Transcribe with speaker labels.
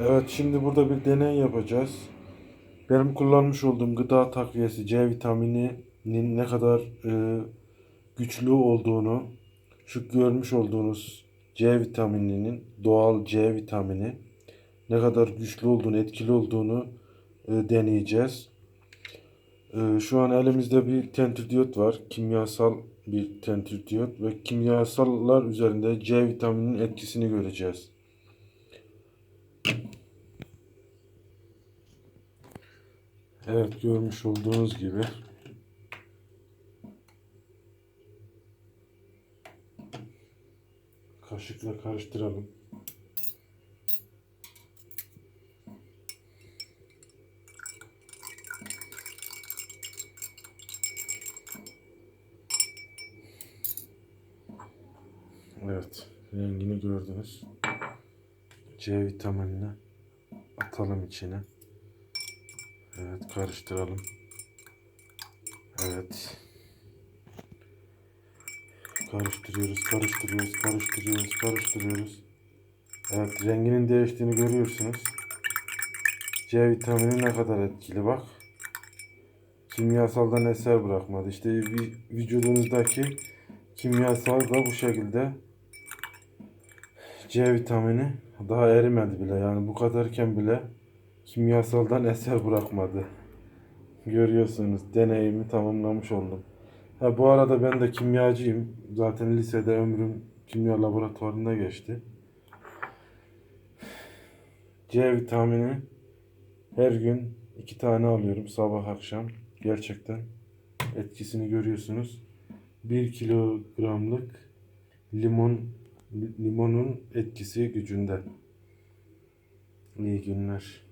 Speaker 1: Evet şimdi burada bir deney yapacağız. Benim kullanmış olduğum gıda takviyesi C vitamininin ne kadar e, güçlü olduğunu, şu görmüş olduğunuz C vitamininin doğal C vitamini ne kadar güçlü olduğunu, etkili olduğunu e, deneyeceğiz. E, şu an elimizde bir tentürdiyot var. Kimyasal bir tentürdiyot ve kimyasallar üzerinde C vitamininin etkisini göreceğiz. Evet görmüş olduğunuz gibi. Kaşıkla karıştıralım. Evet, rengini gördünüz. C vitaminini atalım içine. Evet, karıştıralım. Evet. Karıştırıyoruz, karıştırıyoruz, karıştırıyoruz, karıştırıyoruz. Evet, renginin değiştiğini görüyorsunuz. C vitamini ne kadar etkili bak. Kimyasaldan eser bırakmadı. İşte vücudunuzdaki kimyasal da bu şekilde. C vitamini daha erimedi bile. Yani bu kadarken bile kimyasaldan eser bırakmadı. Görüyorsunuz deneyimi tamamlamış oldum. Ha, bu arada ben de kimyacıyım. Zaten lisede ömrüm kimya laboratuvarında geçti. C vitamini her gün iki tane alıyorum sabah akşam. Gerçekten etkisini görüyorsunuz. 1 kilogramlık limon limonun etkisi gücünde. İyi günler.